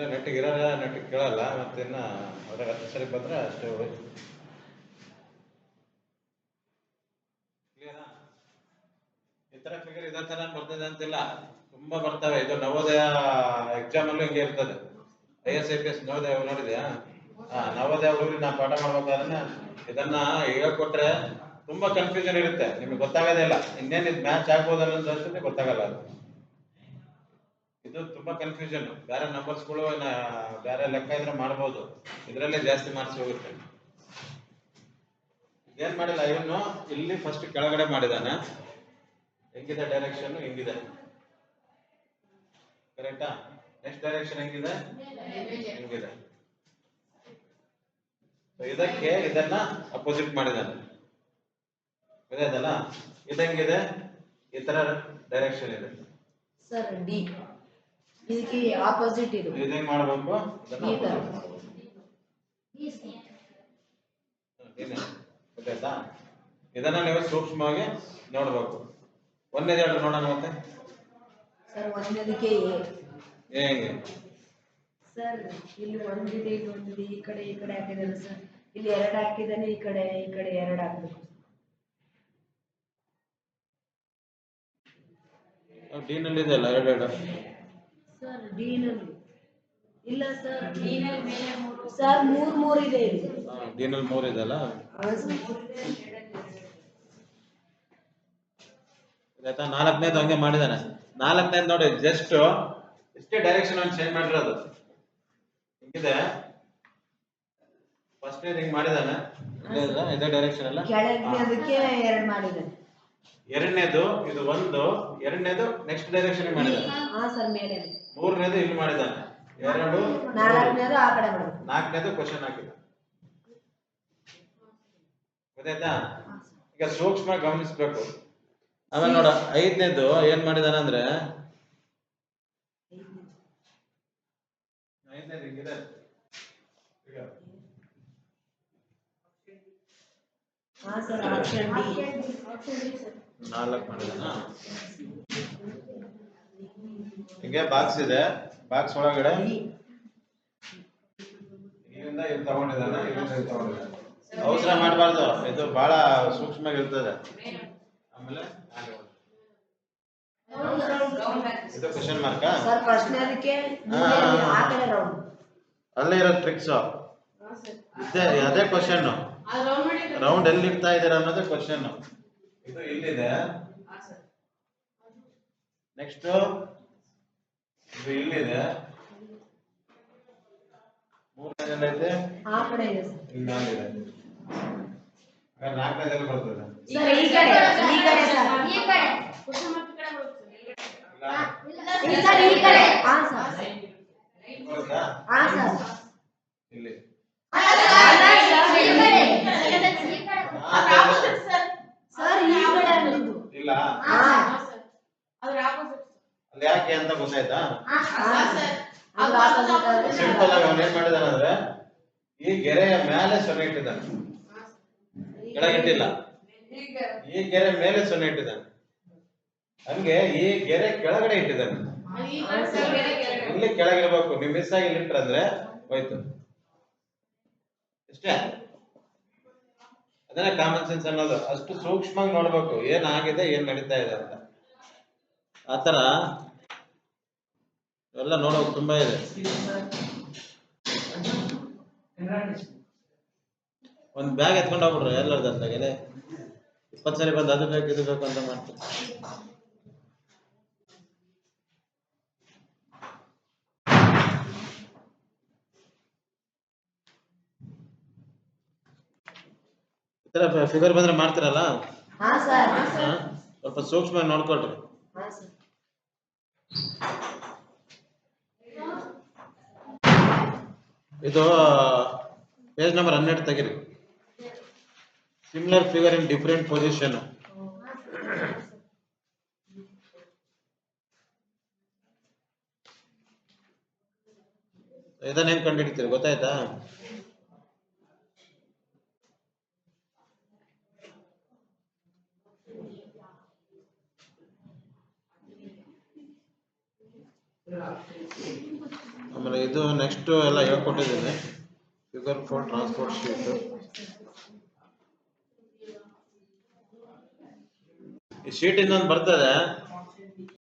ಇಲ್ಲ ನೆಟ್ಟಿಗೆ ಇರೋಲ್ಲ ನೆಟ್ಟಿಗೆ ಕೇಳಲ್ಲ, ಮತ್ತೆ ಇನ್ನ ಹತ್ತು ಸರಿ ಬಂದ್ರೆ ಅಷ್ಟೇ ಹೋಯ್ತು ಕ್ಲಿಯರಾ ಈ ತರ ಫಿಗರ್ ಇದೇ ತರ ಬರ್ತದೆ ಅಂತಿಲ್ಲ. ತುಂಬಾ ಬರ್ತವೆ. ಇದು ನವೋದಯ ಎಕ್ಸಾಮ್ ಅಲ್ಲೂ ಹಿಂಗೆ ಇರ್ತದೆ. I S I P S Navodaya ನೋಡಿದ್ಯಾ? ಹಾ ನವೋದಯ ಹುಡುಗರಿಗೆ ನಾ ಪಾಠ ಮಾಡ್ಬೇಕಾದ್ರೆ ಇದನ್ನ ಹೇಳ್ಕೊಟ್ರೆ ತುಂಬಾ ಕನ್ಫ್ಯೂಷನ್ ಇರುತ್ತೆ. ನಿಮಗೆ ಗೊತ್ತಾಗೋದೇ ಇಲ್ಲ. ಇನ್ನೇನು ಇದು ಮ್ಯಾಚ್ ಆಗ್ಬೋದು ಅನ್ನೋದು ಗೊತ್ತಾಗಲ್ಲ ಅದು. ಇದು ತುಂಬಾ ಕನ್ಫ್ಯೂಷನ್ ಬೇರೆ ನಂಬರ್ಸ್ಗಳು ಬೇರೆ ಲೆಕ್ಕ ಇದ್ರೆ ಮಾಡ್ಬೋದು. ಇದರಲ್ಲೇ ಜಾಸ್ತಿ ಮಾರ್ಕ್ಸ್ ಹೋಗುತ್ತೆ. ಏನ್ ಮಾಡಿಲ್ಲ, ಇವನು ಇಲ್ಲಿ ಫಸ್ಟ್ ಕೆಳಗಡೆ ಮಾಡಿದಾನೆ. ಹೆಂಗಿದೆ ಡೈರೆಕ್ಷನ್ ಹೆಂಗಿದೆ. ಕರೆಕ್ಟಾ ನೆಕ್ಸ್ಟ್ ಡೈರೆಕ್ಷನ್ ಹೆಂಗಿದೆ? ಹೆಂಗಿದೆ. ಇದಕ್ಕೆ ಇದನ್ನ ಅಪೋಸಿಟ್ ಮಾಡಿದಾನೆ. ಇದೆಲ್ಲ ಇದಂಗಿದೆ ಈ ತರ ಡೈರೆಕ್ಷನ್ ಇದೆ. ಸರ್ ಡಿ ಇದಕ್ಕೆ ಆಪೋಸಿಟ್ ಇದು. ಇದು ಮಾಡಬೇಕು? ಈ ತರ. ಗೊತ್ತಾಯ್ತಾ? ಇದನ್ನ ನೀವು ಸೂಕ್ಷ್ಮವಾಗಿ ನೋಡ್ಬೇಕು. ಒಂದೇ ಎರಡು ನೋಡೋಣ ಮತ್ತೆ. ಸರ್ ಒಂದದಕ್ಕೆ ಹೇಗೆ? ಸರ್ ಇಲ್ಲಿ ಒಂದಿದೆ ಇಲ್ಲಿ ಒಂದಿದೆ ಈ ಕಡೆ ಈ ಕಡೆ ಹಾಕಿದಾನೆ ಸರ್ ಇಲ್ಲಿ ಎರಡು ಹಾಕಿದಾನೆ ಈ ಕಡೆ ಈ ಕಡೆ ಎರಡು ಹಾಕ್ಬೇಕು. ಡಿ ನಲ್ಲಿ ಇದೆಯಲ್ಲ ಎರಡೆರಡು ಸರ್ ಡಿ ನಲ್ಲಿ ಇಲ್ಲ ಸರ್ ಡಿ ಮೇಲೆ ಮೂರು. ಸರ್ ಮೂರು ಮೂರು ಇದೆ ಇಲ್ಲಿ. ಡಿ ನಲ್ಲಿ ಮೂರು ಇದೆಯಲ್ಲ ಹಾ, ಸರ್. ಆಯ್ತಾ ನಾಲ್ಕನೇದು ಹಂಗೆ ಮಾಡಿದಾನೆ. ನಾಲ್ಕನೇದು ನೋಡಿ ಜಸ್ಟ್ ಇಷ್ಟೇ ಡೈರೆಕ್ಷನ್ ಒಂದು ಚೇಂಜ್ ಮಾಡಿರೋದು ಹಿಂಗಿದೆ? ಫಸ್ಟ್ ಹಿಂಗ್ ಮಾಡಿದಾನೆ. ಇದೇ ಇದೆ, ಇದೇ ಡೈರೆಕ್ಷನ್ ಅಲ್ಲ? ಕೆಳಗೆ ಅದಕ್ಕೆ ಎರಡು ಮಾಡಿದ್ದಾನೆ ಎರಡನೇದು ಇದು ಒಂದು ಎರಡನೇದು ನೆಕ್ಸ್ಟ್ ಡೈರೆಕ್ಷನ್ ಮಾಡಿದಾನೆ? ಹಾ ಸರ್ ಮೇಲೆ. ಮೂರನೇದು ಇಲ್ಲಿ ಮಾಡಿದ ಎರಡು. ನಾಲ್ಕನೇದು ಆ ಕಡೆ ಮಾಡ್ಬೇಕು ನಾಲ್ಕನೇದು ಕ್ವಶನ್ ಹಾಕಿದ ಗೊತ್ತಾಯ್ತಾ? ಈಗ ಸೂಕ್ಷ್ಮ ಗಮನಿಸ್ಬೇಕು. ಆಮೇಲೆ ನೋಡ ಐದನೇದು ಏನ್ ಮಾಡಿದಾನ ಅಂದ್ರೆ? ಐದನೇದು ಹಿಂಗಿದೆ. ಈಗ ಹಾ ಸರ್ ಆಪ್ಷನ್ ಡಿ ನಾಲ್ಕು ಮಾಡಿದ ಹಿಂಗೆ ಬಾಕ್ಸ್ ಇದೆ. ಬಾಕ್ಸ್ ಒಳಗಡೆ ಇಲ್ಲಿಂದ ಇಲ್ಲಿ ತಗೊಂಡಿದ್ದಾನೆ? ಇಲ್ಲಿಂದ ಇಲ್ಲಿ ತಗೊಂಡಿದ್ದಾನೆ? ಅವಸರ ಮಾಡಬಾರ್ದು. ಇದು ಬಹಳ ಸೂಕ್ಷ್ಮ ಇರ್ತದೆ ಆಮೇಲೆ ಇದು ಕ್ವಶನ್ ಮಾರ್ಕ್ ಸರ್ ಅಲ್ಲೇ ಇರೋ ಟ್ರಿಕ್ಸ್ ಇದೇ ಅದೇ ಕ್ವಶನ್ ರೌಂಡ್ ಎಲ್ಲಿ ಇರ್ತಾ ಇದ್ದೀರಾ ಅನ್ನೋದು ಕ್ವಶನ್ ಇದು ಇಲ್ಲಿದೆ. ನೆಕ್ಸ್ಟ್ ಇದು ಇಲ್ಲಿದೆ. ಮೂರನೇದಲ್ಲೈತೆ ಐತೆ. ಕಡೆ ಇದೆ ಸರ್. ಇಲ್ಲಿ ನಾಲಿದೆ ಹಾಗಾದ್ರೆ ನಾಲ್ಕನೇದಲ್ಲಿ ಬರ್ತದೆ. ಸರ್. ಈ ಕಡೆ. ಈ ಕಡೆ ಸರ್. ಇಲ್ಲ ಈ ಸರ್ ಈ ಕಡೆ ಹಾ ಸರ್ ಬರುತ್ತಾ ಹಾ ಸರ್ ಇಲ್ಲಿ ಸರ್ ಈ ಕಡೆ ಅಂದಿದ್ದು ಇಲ್ಲ ಹಾ ಅಲ್ಲಿ ಯಾಕೆ ಅಂತ ಗೊತ್ತಾಯ್ತಾ? ಸಿಂಪಲ್ ಆಗಿ ಅವನು ಏನ್ ಮಾಡಿದಾನಂದ್ರೆ ಈ ಗೆರೆಯ ಮೇಲೆ ಸೊನ್ನೆ ಇಟ್ಟಿದ್ದಾನೆ. ಕೆಳಗಿಟ್ಟಿಲ್ಲ ಈ ಗೆರೆ ಮೇಲೆ ಸೊನ್ನೆ ಇಟ್ಟಿದ್ದಾನೆ. ಹಂಗೆ ಈ ಗೆರೆ ಕೆಳಗಡೆ ಇಟ್ಟಿದ್ದಾನೆ. ಇಲ್ಲಿ ಕೆಳಗಿರ್ಬೇಕು. ನೀವು ಮಿಸ್ ಆಗಿ ಇಲ್ಲಿ ಇಟ್ರಂದ್ರೆ ಹೋಯ್ತು. ಇಷ್ಟೇ ಅದನ್ನೇ ಕಾಮನ್ ಸೆನ್ಸ್ ಅನ್ನೋದು. ಅಷ್ಟು ಸೂಕ್ಷ್ಮವಾಗಿ ನೋಡ್ಬೇಕು. ಏನಾಗಿದೆ ಏನ್ ನಡೀತಾ ಇದೆ ಅಂತ. ಆತರ ಎಲ್ಲ ನೋಡೋಕೆ ತುಂಬಾ ಇದೆ. ಒಂದ್ ಬ್ಯಾಗ್ ಎತ್ಕೊಂಡ್ ಹೋಗ್ಬಿಡ್ರಿ ಎಲ್ಲರದ್ದು ಅತ್ತಾಗೆಲೆ ಇಪ್ಪತ್ತು ಸರಿ ಬಂದು ಅದು ಬೇಕು, ಇದು ಬೇಕು ಅಂತ ಮಾಡ್ತಾರೆ ತರ ಫಿಗರ್ ಬಂದ್ರೆ ಮಾಡ್ತೀರಲ್ಲ? ಹಾ ಸರ್? ಸ್ವಲ್ಪ ಸೂಕ್ಷ್ಮ ನೋಡ್ಕೊಳ್ರಿ. ಹಾ ಸರ್. ಇದು ಪೇಜ್ ನಂಬರ್ ಹನ್ನೆರಡು ತೆಗಿರಿ. Similar figure in different position ಇದನ್ನೇನ್ ಕಂಡು ಹಿಡಿತೀರಿ ಗೊತ್ತಾಯ್ತಾ? ಆಮೇಲೆ ಇದು ನೆಕ್ಸ್ಟ್ ಎಲ್ಲ ಹೇಳ್ಕೊಟ್ಟಿದ್ದೀನಿ ಫಿಗರ್ ಫೋರ್ ಟ್ರಾನ್ಸ್ಪೋರ್ಟ್ ಶೀಟ್ ಈ ಶೀಟ್ ಇನ್ನೊಂದು ಬರ್ತದೆ.